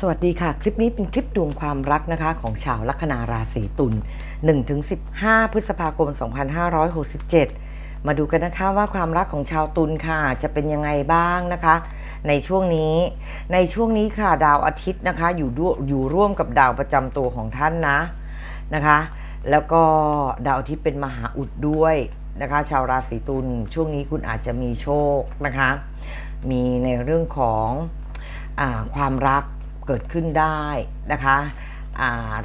สวัสดีค่ะ คลิปนี้เป็นคลิปดวงความรักนะคะ ของชาวลัคนาราศีตุล1-15 พฤษภาคม 2567 มาดูกันนะคะว่าความรักของชาวตุลค่ะ จะเป็นยังไงบ้างนะคะ ในช่วงนี้ในช่วงนี้ค่ะดาวอาทิตย์นะคะ อยู่ด้วยอยู่ร่วมกับดาวประจำตัวของท่านนะนะคะ แล้วก็ดาวอาทิตย์เป็นมหาอุดด้วยนะคะ ชาวราศีตุลช่วงนี้คุณอาจจะมีโชคนะคะ มีในเรื่องของอความรัก เกิดขึ้นได้นะคะ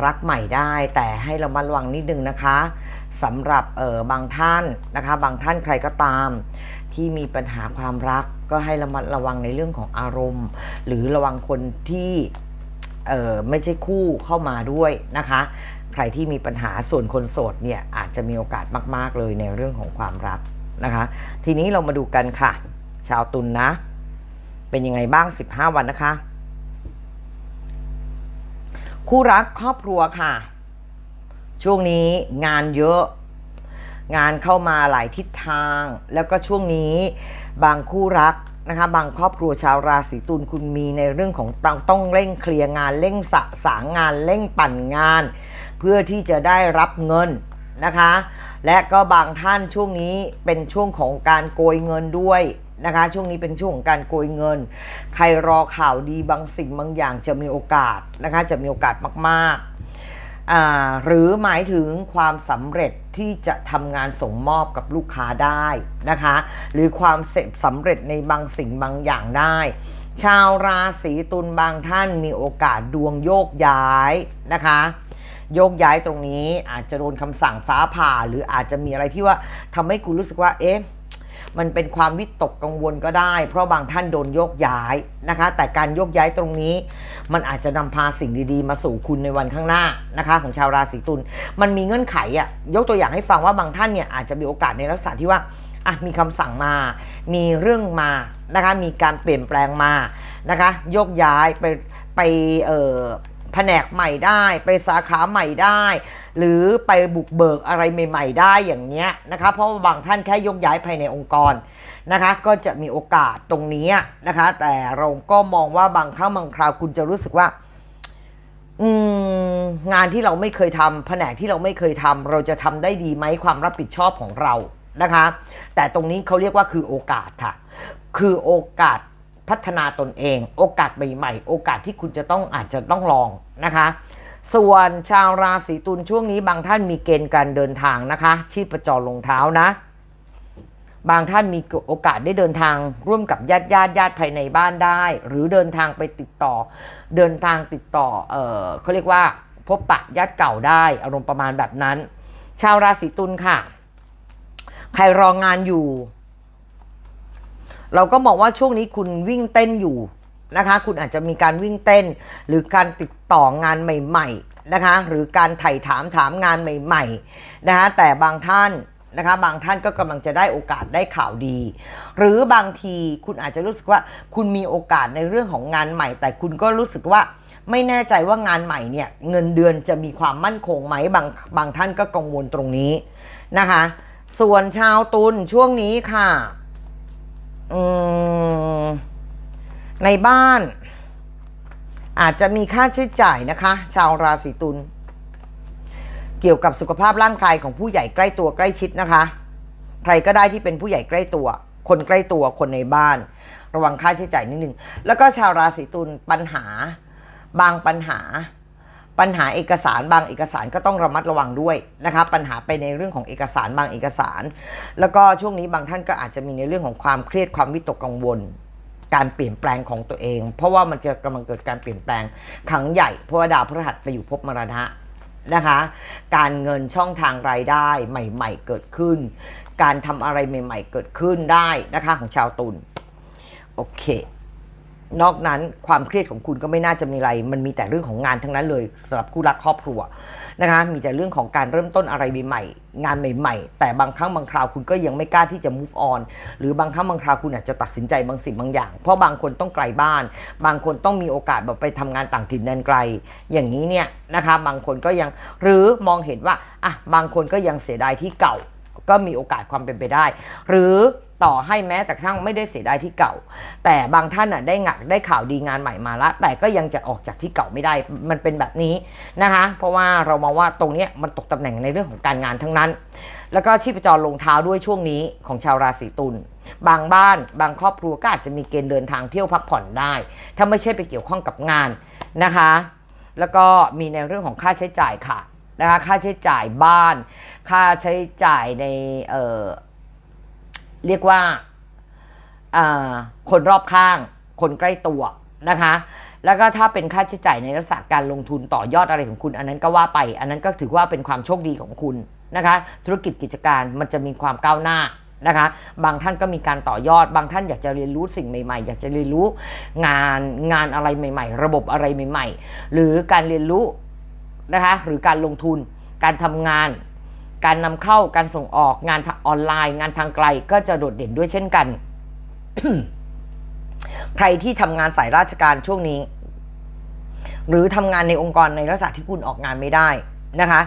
รักใหม่ได้แต่ให้ระมัดระวังนิดนึงนะคะสำหรับเออบางท่านนะคะบางท่านใครก็ตาม ที่มีปัญหาความรักก็ให้ระมัดระวังในเรื่องของอารมณ์ หรือระวังคนที่เออไม่ใช่คู่เข้ามาด้วยนะคะ ใครที่มีปัญหาส่วนคนโสดเนี่ยอาจจะมีโอกาสมาก ๆ เลยในเรื่องของความรักนะคะ ทีนี้เรามาดูกันค่ะ ชาวตุลนนะ เป็นยังไงบ้าง 15 วันนะคะ คู่รักครอบครัวค่ะ ช่วงนี้งานเยอะ งานเข้ามาหลายทิศทาง แล้วก็ช่วงนี้บางคู่รักนะคะบางครอบครัวชาวราศีตุลคุณมีในเรื่องของต้องต้องเร่งเคลียร์งานเร่งสะสางงานเร่งปั่นงาน เพื่อที่จะได้รับเงินนะคะ และก็บางท่านช่วงนี้เป็นช่วงของการโกยเงินด้วย นะคะ ช่วงนี้เป็นช่วงของการโกยเงิน ใครรอข่าวดีบางสิ่งบางอย่างจะมีโอกาสนะคะ จะมีโอกาสมากๆ หรือหมายถึงความสำเร็จที่จะทำงานส่งมอบกับลูกค้าได้นะคะ หรือความสำเร็จในบางสิ่งบางอย่างได้ ชาวราศีตุลบางท่านมีโอกาสดวงโยกย้ายนะคะโยกย้ายตรงนี้อาจจะโดนคำสั่งฟ้าผ่า หรืออาจจะมีอะไรที่ว่าทำให้คุณรู้สึกว่า เอ๊ะ มันเป็นความวิตกกังวลก็ได้ เพราะบางท่านโดนโยกย้ายนะคะ แต่การโยกย้ายตรงนี้ มันอาจจะนำพาสิ่งดีๆ มาสู่คุณในวันข้างหน้านะคะ ของชาวราศีตุลมันมีเงื่อนไขอะยกตัวอย่างให้ฟังว่าบางท่านเนี่ยอาจจะมีโอกาสในลักษณะที่ว่าอะมีคำสั่งมา มีเรื่องมานะคะ มีการเปลี่ยนแปลงมานะคะ โยกย้ายไปไปเอ่อ แผนกใหม่ได้ ไปสาขาใหม่ได้ หรือไปบุกเบิกอะไรใหม่ ๆ ได้อย่างเนี้ยนะคะเพราะาบางท่านแค่ยกย้ายภายในองค์กรนะคะก็จะมีโอกาสตรงนี้นะคะ แต่เราก็มองว่าบางครั้งบางคราวคุณจะรู้สึกว่า อืมงานที่เราไม่เคยทำแผนกที่เราไม่เคยทำเราจะทำได้ดีไหมความรับผิดชอบของเรานะคะ แต่ตรงนี้เขาเรียกว่าคือโอกาสค่ะ คือโอกาส พัฒนาตนเอง โอกาสใหม่ๆ โอกาสที่คุณจะต้องอาจจะต้องลองนะคะ ส่วนชาวราศีตุลช่วงนี้บางท่านมีเกณฑ์การเดินทางนะคะ ชีพจรลงเท้านะ บางท่านมีโอกาสได้เดินทางร่วมกับญาติญาติญาติภายในบ้านได้ หรือเดินทางไปติดต่อ เดินทางติดต่อเออเขาเรียกว่าพบปะญาติเก่าได้อารมณ์ประมาณแบบนั้น ชาวราศีตุลค่ะ ใครรองงานอยู่ เราก็มองว่าช่วงนี้คุณวิ่งเต้นอยู่นะคะ คุณอาจจะมีการวิ่งเต้น หรือการติดต่องานใหม่ ๆนะคะ หรือการไถ่ถามถามงานใหม่ๆนะคะแต่บางท่านนะคะบางท่านก็กำลังจะได้โอกาสได้ข่าวดี หรือบางทีคุณอาจจะรู้สึกว่าคุณมีโอกาสในเรื่องของงานใหม่ แต่คุณก็รู้สึกว่าไม่แน่ใจว่างานใหม่เนี่ยเงินเดือนจะมีความมั่นคงไหมบางบางท่านก็กังวลตรงนี้นะคะ ส่วนชาวตุลช่วงนี้ค่ะ ในบ้าน อาจจะมีค่าใช้จ่ายนะคะ ชาวราศีตุลเกี่ยวกับสุขภาพร่างกายของผู้ใหญ่ใกล้ตัวใกล้ชิดนะคะ ใครก็ได้ที่เป็นผู้ใหญ่ใกล้ตัว คนใกล้ตัวคนในบ้าน ระวังค่าใช้จ่ายนิดนึงแล้วก็ชาวราศีตุลปัญหา บางปัญหา ปัญหาเอกสารบางเอกสารก็ต้องระมัดระวังด้วยนะคะปัญหาไปในเรื่องของเอกสารบางเอกสาร แล้วก็ช่วงนี้บางท่านก็อาจจะมีในเรื่องของความเครียดความวิตกกังวล การเปลี่ยนแปลงของตัวเอง เพราะว่ามันจะกำลังเกิดการเปลี่ยนแปลงครั้งใหญ่เพราะว่าดาวพฤหัสไปอยู่ภพมรณะนะคะ การเงินช่องทางรายได้ใหม่ ๆ เกิดขึ้น การทำอะไรใหม่ ๆ เกิดขึ้นได้นะคะของชาวตุลโอเค นอกนั้นความเครียดของคุณก็ไม่น่าจะมีอะไร มันมีแต่เรื่องของงานทั้งนั้นเลยสำหรับคู่รักครอบครัวนะคะ มีแต่เรื่องของการเริ่มต้นอะไรใหม่ๆงานใหม่ ๆ แต่บางครั้งบางคราวคุณก็ยังไม่กล้าที่จะ move on หรือบางครั้งบางคราวคุณอาจจะตัดสินใจบางสิ่งบางอย่าง เพราะบางคนต้องไกลบ้าน บางคนต้องมีโอกาสแบบไปทำงานต่างถิ่นแดนไกล อย่างนี้เนี่ยนะคะบางคนก็ยังหรือมองเห็นว่าอะบางคนก็ยังเสียดายที่เก่า ก็มีโอกาสความเป็นไปได้ หรือ ต่อให้แม้แต่กระทั่งไม่ได้เสียดายที่เก่า แต่บางท่านอะได้งะได้ข่าวดีงานใหม่มาละ แต่ก็ยังจะออกจากที่เก่าไม่ได้มันเป็นแบบนี้นะคะ เพราะว่าเรามองว่าตรงนี้มันตกตำแหน่งในเรื่องของการงานทั้งนั้น แล้วก็ชีพจรลงเท้าด้วยช่วงนี้ของชาวราศีตุลบางบ้าน บางครอบครัวก็อาจจะมีเกณฑ์เดินทางเที่ยวพักผ่อนได้ ถ้าไม่ใช่ไปเกี่ยวข้องกับงานนะคะ แล้วก็มีในเรื่องของค่าใช้จ่ายค่ะนะคะค่าใช้จ่ายบ้าน ค่าใช้จ่ายในเอ่อ เรียกว่าคนรอบข้าง คนใกล้ตัวนะคะ แล้วก็ถ้าเป็นค่าใช้จ่ายในลักษณะการลงทุนต่อยอดอะไรของคุณ อันนั้นก็ว่าไป อันนั้นก็ถือว่าเป็นความโชคดีของคุณนะคะ ธุรกิจกิจการมันจะมีความก้าวหน้านะคะ บางท่านก็มีการต่อยอด บางท่านอยากจะเรียนรู้สิ่งใหม่ ๆ อยากจะเรียนรู้งานงานอะไรใหม่ ๆ ระบบอะไรใหม่ ๆ หรือการเรียนรู้นะคะ หรือการลงทุน การทำงาน การนำเข้าการส่งออกงานออนไลน์ งานทางไกลก็จะโดดเด่นด้วยเช่นกัน ใครที่ทำงานสายราชการช่วงนี้ หรือทำงานในองค์กรในลักษณะที่คุณออกงานไม่ได้นะคะ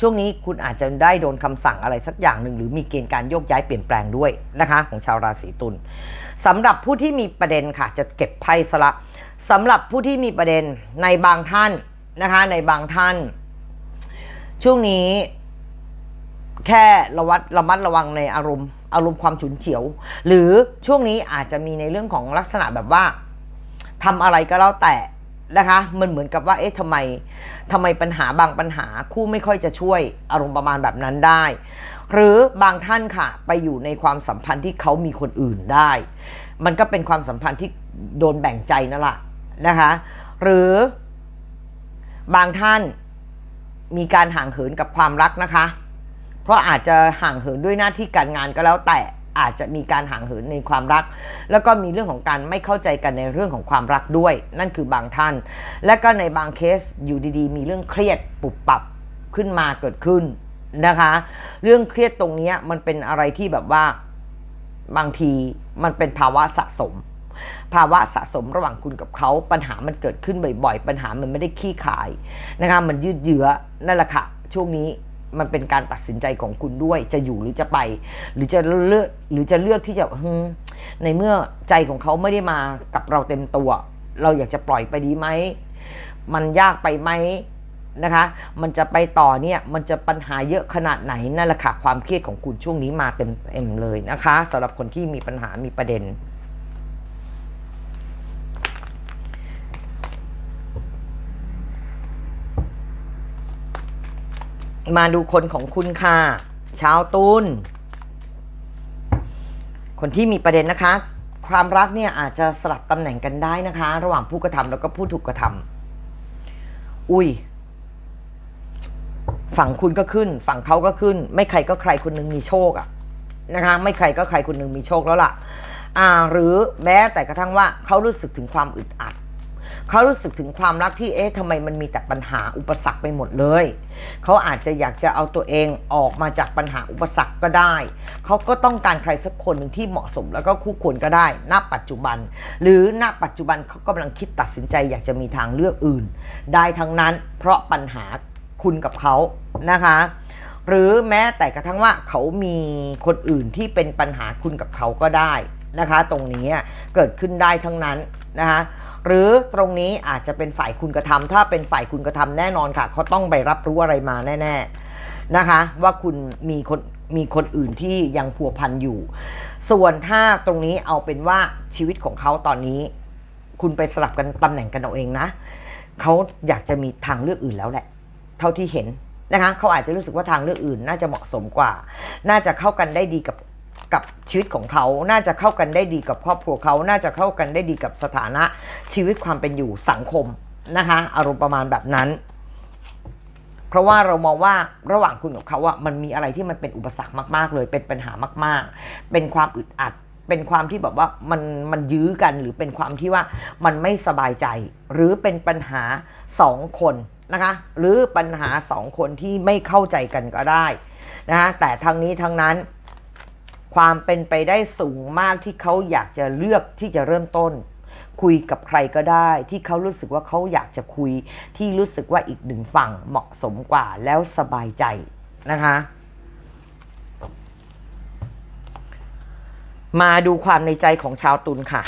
ช่วงนี้คุณอาจจะได้โดนคำสั่งอะไรสักอย่างหนึ่ง หรือมีเกณฑ์การโยกย้ายเปลี่ยนแปลงด้วยนะคะ ของชาวราศีตุลสำหรับผู้ที่มีประเด็นค่ะ จะเก็บไพ่สละสำหรับผู้ที่มีประเด็นในบางท่านนะคะ ในบางท่าน ช่วงนี้ แค่ระวัดระมัดระวังในอารมณ์อารมณ์ความฉุนเฉียว หรือช่วงนี้อาจจะมีในเรื่องของลักษณะแบบว่าทำอะไรก็แล้วแต่นะคะ มันเหมือนกับว่าเอ๊ะทำไมทำไมปัญหาบางปัญหาคู่ไม่ค่อยจะช่วยอารมณ์ประมาณแบบนั้นได้ หรือบางท่านค่ะ ไปอยู่ในความสัมพันธ์ที่เขามีคนอื่นได้ มันก็เป็นความสัมพันธ์ที่โดนแบ่งใจนั่นแหละนะคะ หรือบางท่านมีการห่างเหินกับความรักนะคะ เพราะอาจจะห่างเหินด้วยหน้าที่การงานก็แล้วแต่อาจจะมีการห่างเหินในความรัก แล้วก็มีเรื่องของการไม่เข้าใจกันในเรื่องของความรักด้วย นั่นคือบางท่าน และก็ในบางเคสอยู่ดีๆ มีเรื่องเครียดปุบปับขึ้นมาเกิดขึ้นนะคะ เรื่องเครียดตรงนี้มันเป็นอะไรที่แบบว่าบางทีมันเป็นภาวะสะสม ภาวะสะสมระหว่างคุณกับเขาปัญหามันเกิดขึ้นบ่อยๆ ปัญหามันไม่ได้ขี้ขายนะคะมันยืดเยื้อนั่นแหละค่ะช่วงนี้ มันเป็นการตัดสินใจของคุณด้วย จะอยู่หรือจะไป หรือจะเลือกหรือจะเลือกที่จะในเมื่อใจของเขาไม่ได้มากับเราเต็มตัว เราอยากจะปล่อยไปดีไหม มันยากไปไหมนะคะ มันจะไปต่อเนี่ย มันจะปัญหาเยอะขนาดไหนนั่นแหละค่ะความเครียดของคุณช่วงนี้มาเต็มเต็มเลยนะคะสำหรับคนที่มีปัญหามีประเด็น มาดูคนของคุณค่ะ ชาวตุลคนที่มีประเด็นนะคะ ความรักเนี่ยอาจจะสลับตำแหน่งกันได้นะคะ ระหว่างผู้กระทำแล้วก็ผู้ถูกกระทำอุ้ย ฝั่งคุณก็ขึ้น ฝั่งเขาก็ขึ้น ไม่ใครก็ใครคนหนึงมีโชคอะนะคะ ไม่ใครก็ใครคนหนึงมีโชคแล้วล่ะ อ่า หรือแม้แต่กระทั่งว่าเขารู้สึกถึงความอึดอัด เขารู้สึกถึงความรักที่เอ๊ะทำไมมันมีแต่ปัญหาอุปสรรคไปหมดเลย เขาอาจจะอยากจะเอาตัวเองออกมาจากปัญหาอุปสรรคก็ได้ เขาก็ต้องการใครสักคนหนึ่งที่เหมาะสมแล้วก็คู่ควรก็ได้ ณ ปัจจุบัน หรือณ ปัจจุบันเขากำลังคิดตัดสินใจอยากจะมีทางเลือกอื่น ได้ทั้งนั้นเพราะปัญหาคุณกับเขานะคะหรือแม้แต่กระทั่งว่าเขามีคนอื่นที่เป็นปัญหาคุณกับเขาก็ได้นะคะ ตรงนี้เกิดขึ้นได้ทั้งนั้นนะคะ หรือตรงนี้อาจจะเป็นฝ่ายคุณกระทำถ้าเป็นฝ่ายคุณกระทำแน่นอนค่ะเขาต้องไปรับรู้อะไรมาแน่ ๆนะคะ ว่าคุณมีคนมีคนอื่นที่ยังพัวพันอยู่ ส่วนถ้าตรงนี้เอาเป็นว่าชีวิตของเขาตอนนี้ คุณไปสลับกันตำแหน่งกันเอาเองนะเขาอยากจะมีทางเลือกอื่นแล้วแหละ เท่าที่เห็นนะคะเขาอาจจะรู้สึกว่าทางเลือกอื่น น่าจะเหมาะสมกว่า น่าจะเข้ากันได้ดีกับ กับชีวิตของเขา น่าจะเข้ากันได้ดีกับครอบครัวเขา น่าจะเข้ากันได้ดีกับสถานะชีวิตความเป็นอยู่สังคมนะคะ อารมณ์ประมาณแบบนั้น เพราะว่าเรามองว่าระหว่างคุณกับเขาอะมันมีอะไรที่มันเป็นอุปสรรคมากๆ เลย เป็นปัญหามาก ๆ เป็นความอึดอัด เป็นความที่แบบว่ามันมันยื้อกัน หรือเป็นความที่ว่ามันไม่สบายใจ หรือเป็นปัญหาสองคนนะคะ หรือปัญหาสองคนที่ไม่เข้าใจกันก็ได้นะคะแต่ทั้งนี้ทั้งนั้น ความเป็นไปได้สูงมากที่เขาอยากจะเลือกที่จะเริ่มต้น คุยกับใครก็ได้ ที่เขารู้สึกว่าเขาอยากจะคุย ที่รู้สึกว่าอีกหนึ่งฝั่งเหมาะสมกว่าแล้วสบายใจนะคะมาดูความในใจของชาวตุลค่ะ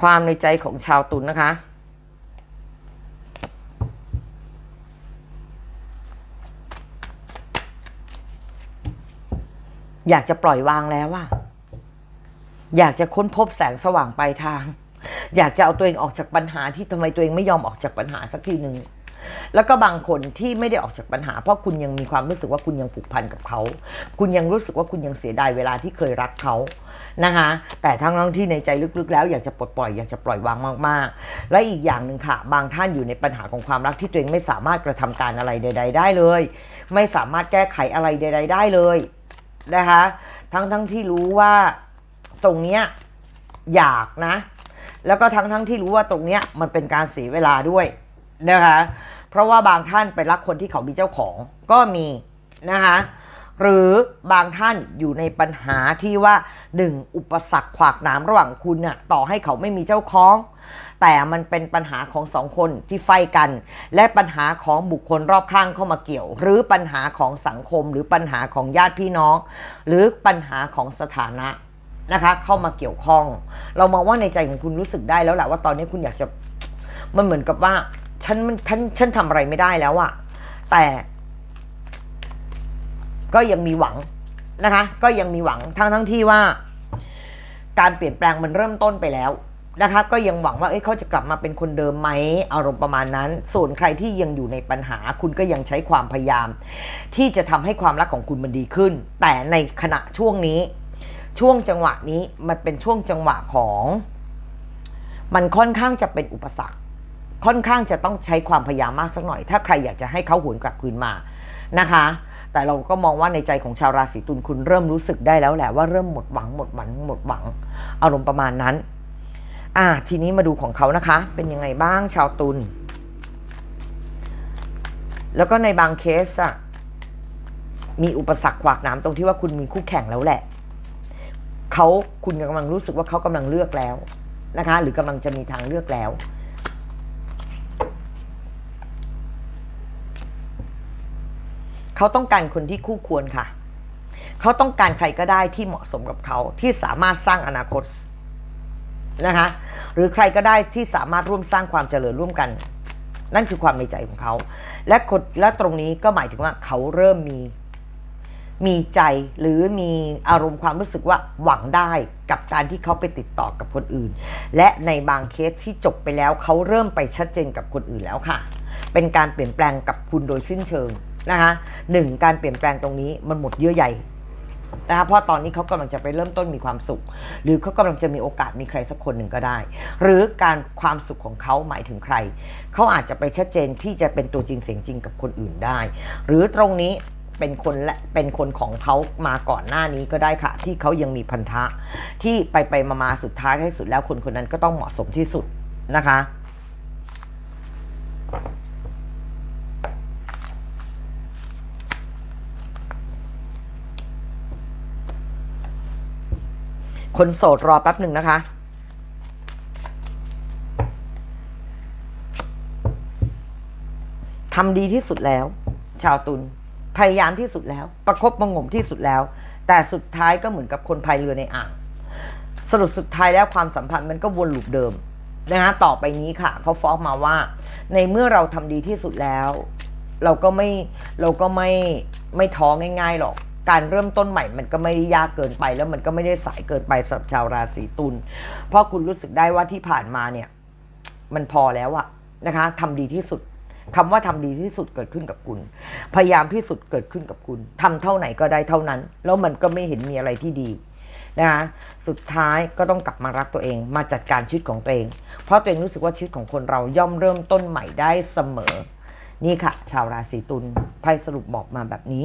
ความในใจของชาวตุลนะคะ อยากจะปล่อยวางแล้วว่าอยากจะค้นพบแสงสว่างปลายทาง อยากจะเอาตัวเองออกจากปัญหาที่ทำไมตัวเองไม่ยอมออกจากปัญหาสักทีหนึ่งแล้วก็บางคนที่ไม่ได้ออกจากปัญหา เพราะคุณยังมีความรู้สึกว่าคุณยังผูกพันกับเขา คุณยังรู้สึกว่าคุณยังเสียดายเวลาที่เคยรักเขานะคะแต่ทั้งทั้งที่ในใจลึกๆ แล้วอยากจะปลดปล่อยอยากจะปล่อยวางมากๆ และอีกอย่างหนึ่งค่ะ บางท่านอยู่ในปัญหาของความรักที่ตัวเองไม่สามารถกระทำการอะไรใด ๆ ได้เลย ไม่สามารถแก้ไขอะไรใด ๆ ได้เลย นะคะ ทั้งทั้งที่รู้ว่าตรงเนี้ยอยากนะ แล้วก็ทั้งทั้งที่รู้ว่าตรงเนี้ยมันเป็นการเสียเวลาด้วยนะคะ เพราะว่าบางท่านไปรักคนที่เขามีเจ้าของก็มีนะคะ หรือบางท่านอยู่ในปัญหาที่ว่าหนึ่งอุปสรรคขวากหน้ำระหว่างคุณน่ะต่อให้เขาไม่มีเจ้าของ แต่มันเป็นปัญหาของสองคนที่ไฟกัน และปัญหาของบุคคลรอบข้างเข้ามาเกี่ยว หรือปัญหาของสังคม หรือปัญหาของญาติพี่น้อง หรือปัญหาของสถานะนะคะเข้ามาเกี่ยวข้อง เรามองว่าในใจของคุณรู้สึกได้แล้วแหละว่าตอนนี้คุณอยากจะมันเหมือนกับว่าฉันมันฉันฉันทำอะไรไม่ได้แล้วอะแต่ ก็ยังมีหวังนะคะ ก็ยังมีหวังทั้งทั้งที่ว่า การเปลี่ยนแปลงมันเริ่มต้นไปแล้ว นะคะก็ยังหวังว่าเเขาจะกลับมาเป็นคนเดิมไหมอารมณ์ประมาณนั้น ส่วนใครที่ยังอยู่ในปัญหา คุณก็ยังใช้ความพยายาม ที่จะทำให้ความรักของคุณมันดีขึ้น แต่ในขณะช่วงนี้ ช่วงจังหวะนี้มันเป็นช่วงจังหวะของ มันค่อนข้างจะเป็นอุปสรรค ค่อนข้างจะต้องใช้ความพยายามมากสักหน่อย ถ้าใครอยากจะให้เขาหวนกลับคืนมานะคะแต่เราก็มองว่าในใจของชาวราศีตุลคุณเริ่มรู้สึกได้แล้วแหละว่าเริ่มหมดหวังหมดหวังหมดหวัง อารมณ์ประมาณนั้น อ่าทีนี้มาดูของเขานะคะ เป็นยังไงบ้างชาวตุลแล้วก็ในบางเคสอะมีอุปสรรคขวากน้ำตรงที่ว่าคุณมีคู่แข่งแล้วแหละเขาคุณกำลังรู้สึกว่าเขากำลังเลือกแล้วนะคะ หรือกำลังจะมีทางเลือกแล้วเขาต้องการคนที่คู่ควรค่ะ เขาต้องการใครก็ได้ที่เหมาะสมกับเขาที่สามารถสร้างอนาคต นะคะหรือใครก็ได้ที่สามารถร่วมสร้างความเจริญร่วมกัน นั่นคือความในใจของเขา และคนและตรงนี้ก็หมายถึงว่าเขาเริ่มมีมีใจหรือมีอารมณ์ความรู้สึกว่าหวังได้กับการที่เขาไปติดต่อกับคนอื่น และในบางเคสที่จบไปแล้วเขาเริ่มไปชัดเจนกับคนอื่นแล้วค่ะ เป็นการเปลี่ยนแปลงกับคุณโดยสิ้นเชิงนะคะหนึ่งการเปลี่ยนแปลงตรงนี้มันหมดเยื่อใย นะคะเพราะตอนนี้เขากำลังจะไปเริ่มต้นมีความสุข หรือเขากำลังจะมีโอกาสมีใครสักคนหนึ่งก็ได้ หรือการความสุขของเขาหมายถึงใคร เขาอาจจะไปชัดเจนที่จะเป็นตัวจริงเสียงจริงกับคนอื่นได้ หรือตรงนี้เป็นคนและเป็นคนของเขามาก่อนหน้านี้ก็ได้ค่ะ ที่เขายังมีพันธะ ที่ไปไปมามาสุดท้ายที่สุดแล้วคนคนนั้นก็ต้องเหมาะสมที่สุดนะคะ คนโสดรอแป๊บหนึ่งนะคะ ทำดีที่สุดแล้ว ชาวตุลพยายามที่สุดแล้ว ประคบประงมที่สุดแล้ว แต่สุดท้ายก็เหมือนกับคนพายเรือในอ่าง สรุปสุดท้ายแล้วความสัมพันธ์มันก็วนลูปเดิมนะคะต่อไปนี้ค่ะ เขาฟ้องมาว่า ในเมื่อเราทำดีที่สุดแล้ว เราก็ไม่เราก็ไม่ไม่ท้อง่าย ๆหรอก การเริ่มต้นใหม่มันก็ไม่ได้ยากเกินไป แล้วมันก็ไม่ได้สายเกินไปสำหรับชาวราศีตุลเพราะคุณรู้สึกได้ว่าที่ผ่านมาเนี่ย มันพอแล้วอะนะคะทำดีที่สุดคำว่าทำดีที่สุดเกิดขึ้นกับคุณ พยายามที่สุดเกิดขึ้นกับคุณทำเท่าไหนก็ได้เท่านั้น แล้วมันก็ไม่เห็นมีอะไรที่ดีนะคะสุดท้ายก็ต้องกลับมารักตัวเอง มาจัดการชีวิตของตัวเอง เพราะตัวเองรู้สึกว่าชีวิตของคนเราย่อมเริ่มต้นใหม่ได้เสมอ นี่ค่ะ ชาวราศีตุลไพ่สรุปบอกมาแบบนี้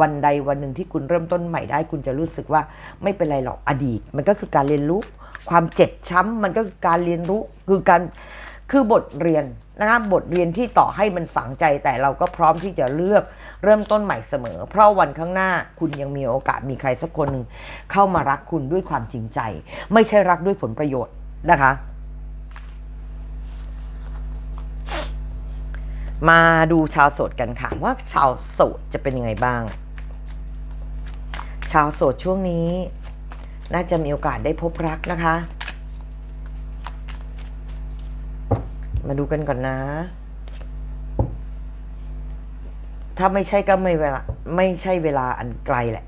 วันใดวันหนึ่งที่คุณเริ่มต้นใหม่ได้ คุณจะรู้สึกว่าไม่เป็นไรหรอกอดีต มันก็คือการเรียนรู้ ความเจ็บช้ำมันก็คือการเรียนรู้คือการคือบทเรียนนะคะบทเรียนที่ต่อให้มันฝังใจแต่เราก็พร้อมที่จะเลือกเริ่มต้นใหม่เสมอ เพราะวันข้างหน้าคุณยังมีโอกาสมีใครสักคนหนึ่งเข้ามารักคุณด้วยความจริงใจ ไม่ใช่รักด้วยผลประโยชน์นะคะ มาดูชาวโสดกันค่ะ ว่าชาวโสดจะเป็นยังไงบ้าง ชาวโสดช่วงนี้ น่าจะมีโอกาสได้พบรักนะคะ มาดูกันก่อนนะ ถ้าไม่ใช่ก็ไม่เวลาไม่ใช่เวลาอันไกลแหละ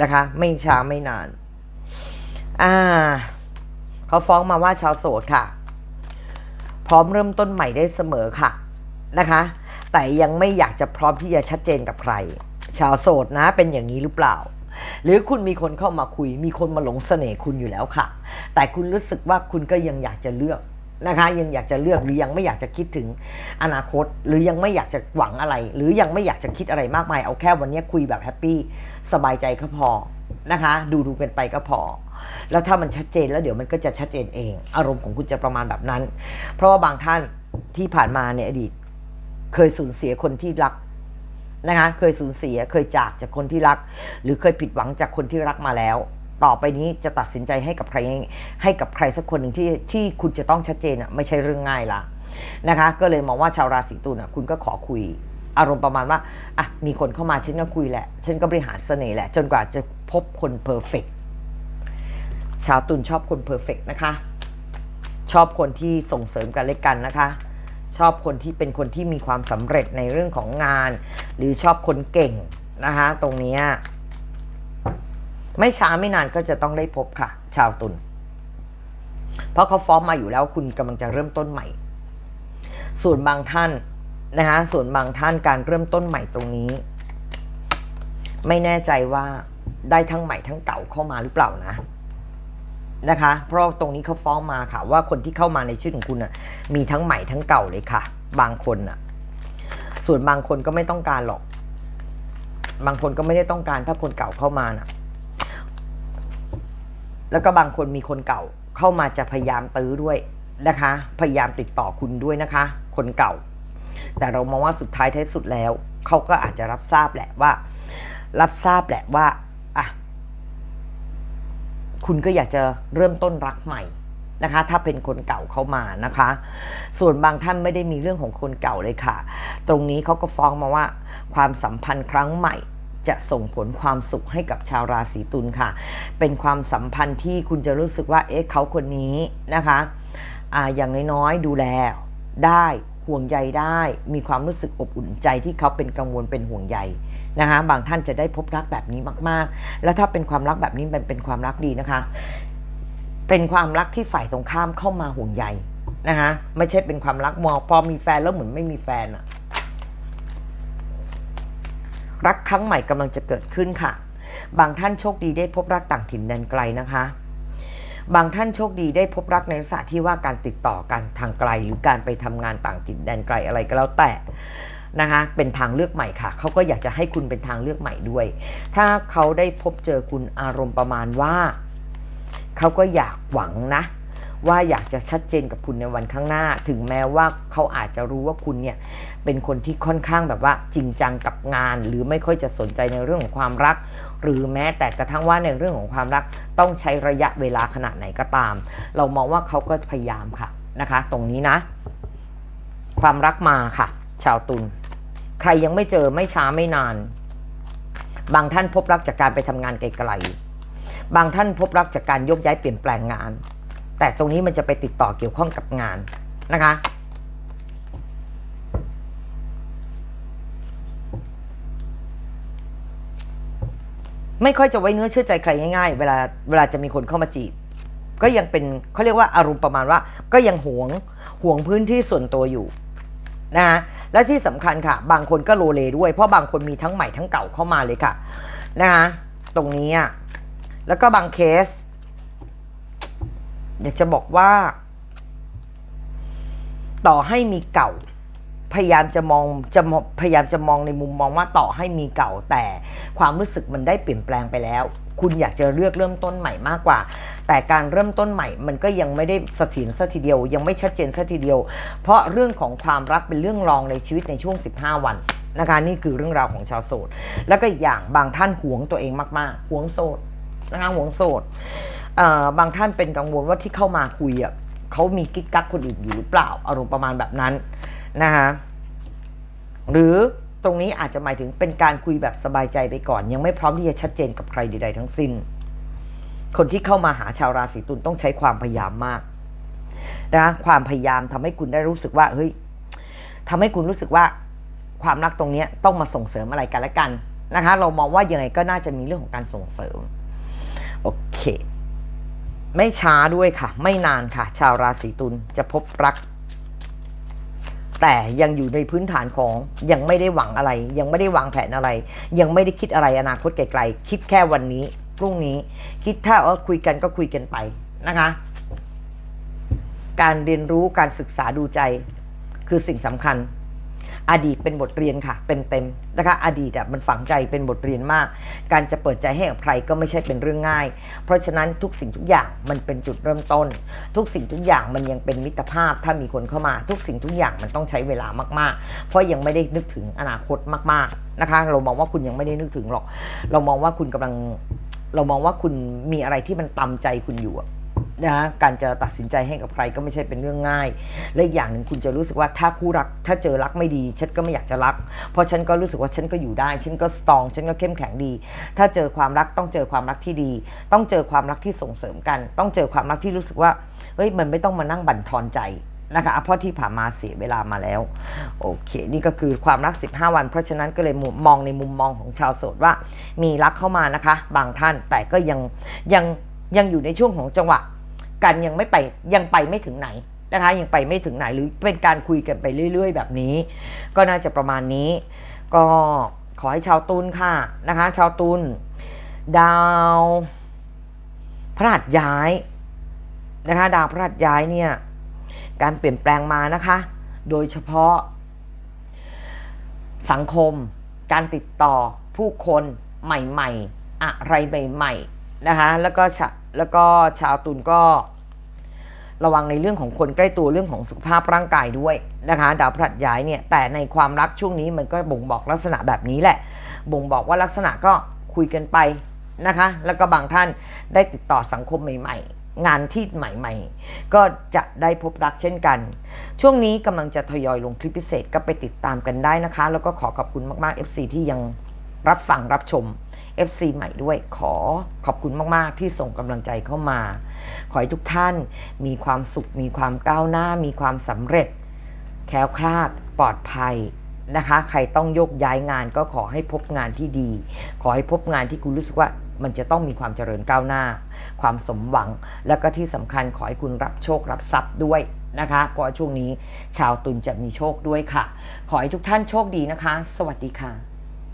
นะคะ ไม่ช้าไม่นาน อ่าเขาฟ้องมาว่าชาวโสดค่ะ พร้อมเริ่มต้นใหม่ได้เสมอค่ะ นะคะ แต่ยังไม่อยากจะพร้อมที่จะชัดเจนกับใคร ชาวโสดนะเป็นอย่างนี้หรือเปล่า หรือคุณมีคนเข้ามาคุย มีคนมาหลงเสน่ห์คุณอยู่แล้วค่ะ แต่คุณรู้สึกว่าคุณก็ยังอยากจะเลือกนะคะ ยังอยากจะเลือกหรือยังไม่อยากจะคิดถึงอนาคต หรือยังไม่อยากจะหวังอะไร หรือยังไม่อยากจะคิดอะไรมากมายเอาแค่วันนี้คุยแบบแฮปปี้สบายใจก็พอนะคะ ดูดูกันไปก็พอแล้วถ้ามันชัดเจนแล้วเดี๋ยวมันก็จะชัดเจนเอง อารมณ์ของคุณจะประมาณแบบนั้น เพราะว่าบางท่านที่ผ่านมาในอดีต เคยสูญเสียคนที่รักนะคะเคยสูญเสียเคยจากจากคนที่รัก หรือเคยผิดหวังจากคนที่รักมาแล้ว ต่อไปนี้จะตัดสินใจให้กับใครให้กับใครสักคนหนึ่งที่ที่คุณจะต้องชัดเจนอะไม่ใช่เรื่องง่ายละนะคะ ก็เลยมองว่าชาวราศีตุลอะคุณก็ขอคุยอารมณ์ประมาณว่าอะมีคนเข้ามาฉันก็คุยแหละ ฉันก็บริหารเสน่ห์แหละ จนกว่าจะพบคนเพอร์เฟกชาวตุลชอบคนเพอร์เฟกนะคะ ชอบคนที่ส่งเสริมกันและกันนะคะ ชอบคนที่เป็นคนที่มีความสำเร็จในเรื่องของงาน หรือชอบคนเก่งนะคะตรงนี้ไม่ช้าไม่นานก็จะต้องได้พบค่ะ ชาวตุลเพราะเขาฟ้องมาอยู่แล้วคุณกำลังจะเริ่มต้นใหม่ ส่วนบางท่านนะคะส่วนบางท่านการเริ่มต้นใหม่ตรงนี้ ไม่แน่ใจว่าได้ทั้งใหม่ทั้งเก่าเข้ามาหรือเปล่านะ นะคะ เพราะตรงนี้เขาฟ้องมาค่ะ ว่าคนที่เข้ามาในชีวิตของคุณน่ะมีทั้งใหม่ทั้งเก่าเลยค่ะ บางคนน่ะ ส่วนบางคนก็ไม่ต้องการหรอก บางคนก็ไม่ได้ต้องการถ้าคนเก่าเข้ามาน่ะ แล้วก็บางคนมีคนเก่าเข้ามาจะพยายามตื้อด้วยนะคะ พยายามติดต่อคุณด้วยนะคะ คนเก่า แต่เรามองว่าสุดท้ายท้ายสุดแล้วเขาก็อาจจะรับทราบแหละว่า รับทราบแหละว่าอะ คุณก็อยากจะเริ่มต้นรักใหม่นะคะ ถ้าเป็นคนเก่าเข้ามานะคะ ส่วนบางท่านไม่ได้มีเรื่องของคนเก่าเลยค่ะ ตรงนี้เขาก็ฟ้องมาว่า ความสัมพันธ์ครั้งใหม่จะส่งผลความสุขให้กับชาวราศีตุลค่ะ เป็นความสัมพันธ์ที่คุณจะรู้สึกว่า เอ๊ะเขาคนนี้นะคะอ่าอย่างน้อยๆดูแลได้ห่วงใยได้ มีความรู้สึกอบอุ่นใจที่เขาเป็นกังวลเป็นห่วงใย นะคะบางท่านจะได้พบรักแบบนี้มาก ๆ แล้วถ้าเป็นความรักแบบนี้มันเป็นความรักดีนะคะ เป็นความรักที่ฝ่ายตรงข้ามเข้ามาห่วงใยนะคะไม่ใช่เป็นความรักมองพอมีแฟนแล้วเหมือนไม่มีแฟนอะรักครั้งใหม่กำลังจะเกิดขึ้นค่ะ บางท่านโชคดีได้พบรักต่างถิ่นแดนไกลนะคะ บางท่านโชคดีได้พบรักในลักษณะที่ว่าการติดต่อกันทางไกล หรือการไปทำงานต่างถิ่นแดนไกลอะไรก็แล้วแต่ นะคะเป็นทางเลือกใหม่ค่ะเขาก็อยากจะให้คุณเป็นทางเลือกใหม่ด้วย ถ้าเขาได้พบเจอคุณอารมณ์ประมาณว่าเขาก็อยากหวังนะ ว่าอยากจะชัดเจนกับคุณในวันข้างหน้า ถึงแม้ว่าเขาอาจจะรู้ว่าคุณเนี่ยเป็นคนที่ค่อนข้างแบบว่าจริงจังกับงาน หรือไม่ค่อยจะสนใจในเรื่องของความรัก หรือแม้แต่กระทั่งว่าในเรื่องของความรัก ต้องใช้ระยะเวลาขนาดไหนก็ตาม เรามองว่าเขาก็พยายามค่ะนะคะ ตรงนี้นะ ความรักมาค่ะ ชาวตุลใครยังไม่เจอไม่ช้าไม่นาน บางท่านพบรักจากการไปทำงานไกลๆบางท่านพบรักจากการยกย้ายเปลี่ยนแปลงงาน แต่ตรงนี้มันจะไปติดต่อเกี่ยวข้องกับงานนะคะไม่ค่อยจะไว้เนื้อเชื่อใจใครง่ายๆ เวลาเวลาจะมีคนเข้ามาจีบ ก็ยังเป็นเขาเรียกว่าอารมณ์ประมาณว่า ก็ยังหวงห่วงพื้นที่ส่วนตัวอยู่ นะฮะและที่สำคัญค่ะ บางคนก็โลเลด้วย เพราะบางคนมีทั้งใหม่ทั้งเก่าเข้ามาเลยค่ะนะคะตรงนี้อะแล้วก็บางเคส อยากจะบอกว่า ต่อให้มีเก่า พยายามจะมองจะพยายามจะมองในมุมมองว่าต่อให้มีเก่าแต่ความรู้สึกมันได้เปลี่ยนแปลงไปแล้ว คุณอยากจะเลือกเริ่มต้นใหม่มากกว่า แต่การเริ่มต้นใหม่มันก็ยังไม่ได้เสถียรสัทีเดียว ยังไม่ชัดเจนสัทีเดียว เพราะเรื่องของความรักเป็นเรื่องรองในชีวิตในช่วง 15 วันนะคะนี่คือเรื่องราวของชาวโสด แล้วก็อีกอย่างบางท่านหวงตัวเองมากๆหวงโสดนะคะหวงโสดเอ่อบางท่านเป็นกังวลว่าที่เข้ามาคุยอะเขามีกิ๊กกักคนอื่นอยู่หรือเปล่าอารมณ์ประมาณแบบนั้น นะคะหรือตรงนี้อาจจะหมายถึงเป็นการคุยแบบสบายใจไปก่อน ยังไม่พร้อมที่จะชัดเจนกับใครใดๆทั้งสิ้น คนที่เข้ามาหาชาวราศีตุลต้องใช้ความพยายามมากนะความพยายามทำให้คุณได้รู้สึกว่าเฮ้ยทำให้คุณรู้สึกว่าความรักตรงนี้ต้องมาส่งเสริมอะไรกันและกันนะคะ เรามองว่ายังไงก็น่าจะมีเรื่องของการส่งเสริมโอเค ไม่ช้าด้วยค่ะ ไม่นานค่ะ ชาวราศีตุลจะพบรัก แต่ยังอยู่ในพื้นฐานของยังไม่ได้หวังอะไร ยังไม่ได้วางแผนอะไร ยังไม่ได้คิดอะไรอนาคตไกลๆคิดแค่วันนี้พรุ่งนี้ คิดถ้าว่าคุยกันก็คุยกันไปนะคะ การเรียนรู้การศึกษาดูใจคือสิ่งสำคัญ อดีตเป็นบทเรียนค่ะ เต็มๆนะคะอดีตมันฝังใจเป็นบทเรียนมาก การจะเปิดใจให้กับใครก็ไม่ใช่เป็นเรื่องง่าย เพราะฉะนั้นทุกสิ่งทุกอย่างมันเป็นจุดเริ่มต้น ทุกสิ่งทุกอย่างมันยังเป็นมิตรภาพถ้ามีคนเข้ามา ทุกสิ่งทุกอย่างมันต้องใช้เวลามากๆ เพราะยังไม่ได้นึกถึงอนาคตมากๆนะคะ เรามองว่าคุณยังไม่ได้นึกถึงหรอก เรามองว่าคุณกำลัง เรามองว่าคุณมีอะไรที่มันตำใจคุณอยู่อะ นะการจะตัดสินใจให้กับใครก็ไม่ใช่เป็นเรื่องง่าย และอีกอย่างหนึ่งคุณจะรู้สึกว่าถ้าคู่รัก ถ้าเจอรักไม่ดีฉันก็ไม่อยากจะรัก เพราะฉันก็รู้สึกว่าฉันก็อยู่ได้ฉันก็สตองฉันก็เข้มแข็งดี ถ้าเจอความรักต้องเจอความรักที่ดี ต้องเจอความรักที่ส่งเสริมกัน ต้องเจอความรักที่รู้สึกว่าเฮ้ยมันไม่ต้องมานั่งบั่นทอนใจนะคะเพราะที่ผ่านมาเสียเวลามาแล้วโอเคนี่ก็คือความรัก 15 วัน เพราะฉะนั้นก็เลยมุมมองในมุมมองของชาวโสดว่า มีรักเข้ามานะคะ บางท่านแต่ก็ยังยังยังอยู่ในช่วงของจังหวะ กันยังไม่ไปยังไปไม่ถึงไหนนะคะยังไปไม่ถึงไหนหรือเป็นการคุยกันไปเรื่อย ๆ แบบนี้ ก็น่าจะประมาณนี้ ก็ขอให้ชาวตุลค่ะนะคะ ชาวตุลดาวพระหัสย้ายนะคะ ดาวพระหัสย้ายเนี่ยการเปลี่ยนแปลงมานะคะ โดยเฉพาะ สังคม การติดต่อผู้คนใหม่ ๆ อะไรใหม่ ๆ นะคะ แล้วก็ชะ แล้วก็ชาวตุลก็ระวังในเรื่องของคนใกล้ตัวเรื่องของสุขภาพร่างกายด้วยนะคะ ดาวพฤหัสย้ายเนี่ยแต่ในความรักช่วงนี้มันก็บ่งบอกลักษณะแบบนี้แหละ บ่งบอกว่าลักษณะก็คุยกันไปนะคะ แล้วก็บางท่านได้ติดต่อสังคมใหม่ ๆ งานที่ใหม่ๆ ก็จะได้พบรักเช่นกัน ช่วงนี้กำลังจะทยอยลงคลิปพิเศษก็ไปติดตามกันได้นะคะ แล้วก็ขอขอบคุณมากๆ FC ที่ยังรับฟังรับชม FC ใหม่ด้วยขอขอบคุณมากๆ ที่ส่งกำลังใจเข้ามา ขอให้ทุกท่านมีความสุข มีความก้าวหน้า มีความสำเร็จ แคล้วคลาดปลอดภัยนะคะ ใครต้องโยกย้ายงานก็ขอให้พบงานที่ดี ขอให้พบงานที่คุณรู้สึกว่ามันจะต้องมีความเจริญก้าวหน้า ความสมหวัง แล้วก็ที่สำคัญขอให้คุณรับโชครับทรัพย์ด้วยนะคะ เพราะช่วงนี้ชาวตุลจะมีโชคด้วยค่ะ ขอให้ทุกท่านโชคดีนะคะ สวัสดีค่ะ